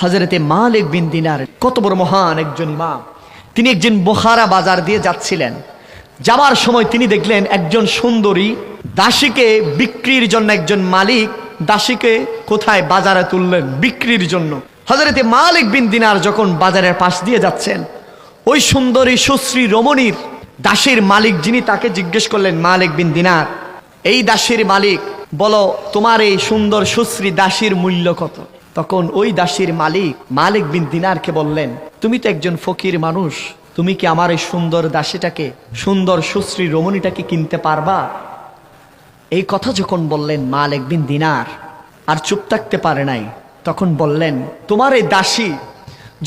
হজরতে মালিক বিন দিনার কত বড় মহান একজন ইমাম। তিনি একজন বোখারা বাজার দিয়ে যাচ্ছিলেন। যাওয়ার সময় তিনি দেখলেন একজন সুন্দরী দাসীকে বিক্রির জন্য একজন মালিক দাসীকে কোথায় বাজারে তুললেন বিক্রির জন্য। হজরতে মালিক বিন দিনার যখন বাজারের পাশ দিয়ে যাচ্ছেন, ওই সুন্দরী সুশ্রী রমণীর দাসীর মালিক যিনি তাকে জিজ্ঞেস করলেন, মালিক বিন দিনার, এই দাসীর মালিক, বলো তোমার এই সুন্দর সুশ্রী দাসীর মূল্য কত? তখন ওই দাসীর মালিক মালিক বিন দিনারকে বললেন, তুমি তো একজন ফকির মানুষ, তুমি কি আমার এই সুন্দর দাসীটাকে, সুন্দর সুশ্রী রমণীটাকে কিনতে পারবা? এই কথা যখন বললেন মালিক বিন দিনার, আর চুপ থাকতে পারে নাই, তখন বললেন, তোমার এই দাসী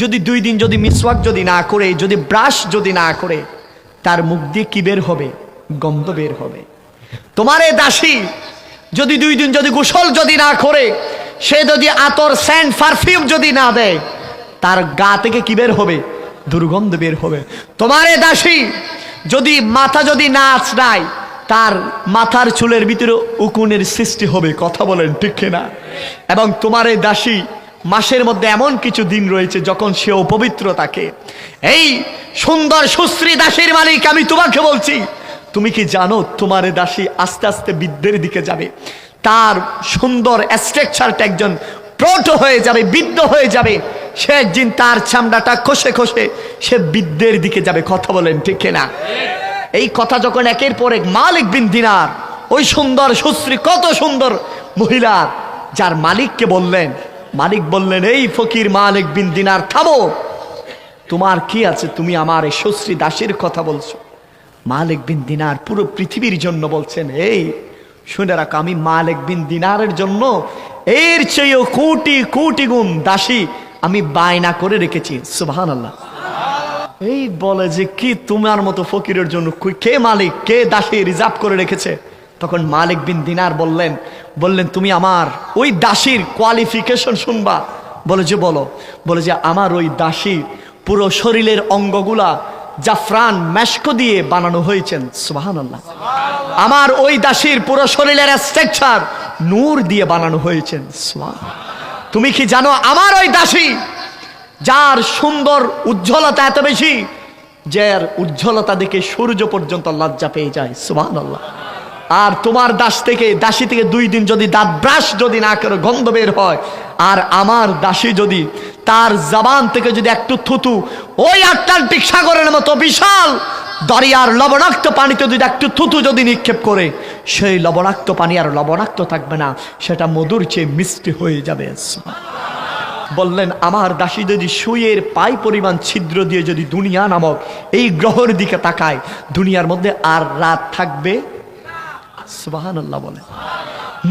যদি দুই দিন যদি মিসওয়াক যদি না করে, যদি ব্রাশ যদি না করে, তার মুখ দিয়ে কি বের হবে? গন্ধ বের হবে। তোমার এই দাসী যদি দুই দিন যদি গোসল যদি না করে সে যদি আতর, স্যান্ড, পারফিউম যদি না দেয়, তার গা থেকে কি বের হবে? দুর্গন্ধ বের হবে। তোমার দাসী, যদি মাথা যদি না আছড়ায়, তার মাথার চুলের ভিতরে উকুনের সৃষ্টি হবে, কথা বলেন ঠিক না এবং তোমার দাসী, মাসের মধ্যে এমন কিছু দিন রয়েছে যখন সে অপবিত্র থাকে। এই সুন্দর, সুশ্রী দাসীর মালিক, আমি তোমাকে বলছি, তুমি কি জানো, তোমার দাসী আস্তে আস্তে বিদ্যের দিকে যাবে। তার সুন্দর স্ট্রাকচারটা একজন প্রট হয়ে যাবে, বিদ্ধ হয়ে যাবে। সে একদিন তার চামড়াটা খসে খসে সে বিদ্যের দিকে যাবে। কথা বলেন ঠিক না এই কথা যখন একের পর এক মালিক বিন দিনার, ওই সুন্দর সুশ্রী কত সুন্দর মহিলা, যার মালিককে বললেন, মালিক বললেন, এই ফকির মালিক বিন দিনার, থামো। তোমার কি আছে? তুমি আমার এই সুশ্রী দাসীর কথা বলছো। মালিক বিন দিনার পুরো পৃথিবীর জন্য বলছেন, এই শুনে রাখো, আমি মালিক বিন দিনারের জন্য এর চেয়েও কোটি কোটি গুণ দাসী আমি বায়না করে রেখেছি। সুবাহান আল্লাহ এই বলে যে কি তোমার মতো ফকিরের জন্য কে মালিক, কে দাসী রিজার্ভ করে রেখেছে? তখন মালিক বিন দিনার বললেন বললেন, তুমি আমার ওই দাসীর কোয়ালিফিকেশন শুনবা। বলে যে, বলো। বলে যে, আমার ওই দাসী পুরো শরীরের অঙ্গগুলা জাফরান, মেশকো দিয়ে বানানো হয়েছেন। সুবাহান আল্লাহ আমার ওই দাসীর পুরো শরীরের স্ট্রাকচার নূর দিয়ে বানানো হয়েছেন। তুমি কি জানো আমার ওই দাসী, যার সুন্দর উজ্জ্বলতা এত বেশি, যার উজ্জ্বলতা দেখে সূর্য পর্যন্ত লজ্জা পেয়ে যায়। সুবাহান আল্লাহ আর তোমার দাস থেকে, দাসী থেকে দুই দিন যদি দাঁত ব্রাশ যদি না করে গন্ধ বের হয়, আর আমার দাসী যদি তার জবান থেকে যদি একটু থুতু, ওই আটলান্টিক সাগরের মতো বিশাল দরিয়ার লবণাক্ত পানিতে যদি একটু থুতু যদি নিক্ষেপ করে, সেই লবণাক্ত পানি আর লবণাক্ত থাকবে না, সেটা মধুর চেয়ে মিষ্টি হয়ে যাবে। বললেন, আমার দাসী যদি সুইয়ের পাই পরিমাণ ছিদ্র দিয়ে যদি দুনিয়া নামক এই গ্রহের দিকে তাকায়, দুনিয়ার মধ্যে আর রাত থাকবে? সুবাহান আল্লাহ বলে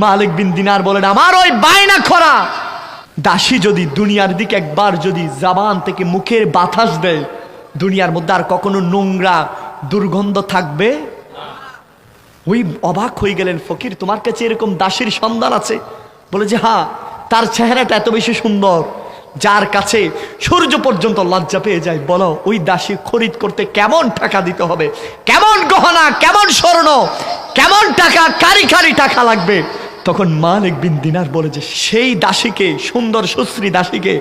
মালিক বিন দিনার বলেন, আমার ওই বায়না খরা। দাসী যদি দুনিয়ার দিকে একবার যদি জাবান থেকে মুখের বাতাস দেয় দুনিয়ার মধ্যে আর কখনো নোংরা দুর্গন্ধ থাকবে? ওই অবাক হয়ে গেলেন ফকির, তোমার কাছে এরকম দাসীর সন্ধান আছে? বলে যে হ্যাঁ তার চেহারাটা এত বেশি সুন্দর, যার কাছে সূর্য পর্যন্ত লজ্জা পেয়ে যায়। বলো, ওই দাসী খরিদ করতে কেমন টাকা দিতে হবে? কেমন গহনা, কেমন স্বর্ণ, কেমন টাকা, কারি কারি টাকা লাগবে? তখন মালিক বিন দিনার বলে যে, সেই দাসীকে, সুন্দর, সুশ্রী দাসীকে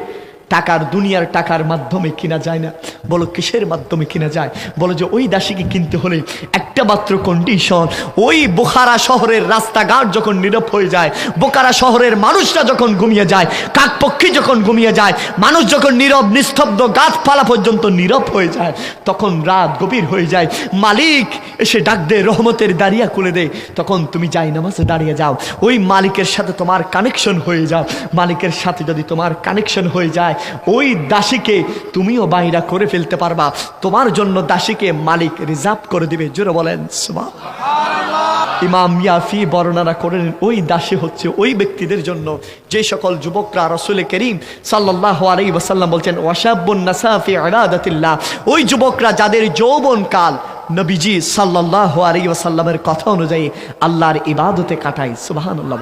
টাকার দুনিয়ার টাকার মাধ্যমে কিনা যায় না। বলো, কিসের মাধ্যমে কিনা যায়? বলো যে ওই দাসীকে কিনতে হলে একটা মাত্র কন্ডিশন ওই বোখারা শহরের রাস্তাঘাট যখন নীরব হয়ে যায়, বোকারা শহরের মানুষরা যখন ঘুমিয়ে যায়, কাকপক্ষী যখন ঘুমিয়ে যায়, মানুষ যখন নীরব, নিস্তব্ধ, গাছপালা পর্যন্ত নীরব হয়ে যায়, তখন রাত গভীর হয়ে যায়। মালিক এসে ডাক দে, রহমতের দাঁড়িয়া খুলে দে। তখন তুমি যাই নামাজে দাঁড়িয়ে যাও, ওই মালিকের সাথে তোমার কানেকশন হয়ে যাও। মালিকের সাথে যদি তোমার কানেকশন হয়ে যায় ওই দাসীকে তুমিও বাইরা করে ফেলতে পারবা। তোমার জন্য দাসীকে মালিক রিজার্ভ করে দিবে। জোরে বলেন সুবহানাল্লাহ। ইমাম ইয়াফি বর্ণনা করেন, ওই দাসী হচ্ছে ওই ব্যক্তিদের জন্য যে সকল যুবকরা রসুল করিম সাল্লাহ আলাই ওয়াসাল্লাম বলছেন ওয়াসাবুন নাসাফি ওই যুবকরা যাদের যৌবন কাল নবীজি সাল্লাহ আলাই ওয়াসাল্লামের কথা অনুযায়ী আল্লাহর ইবাদতে কাটায়। সুবহানাল্লাহ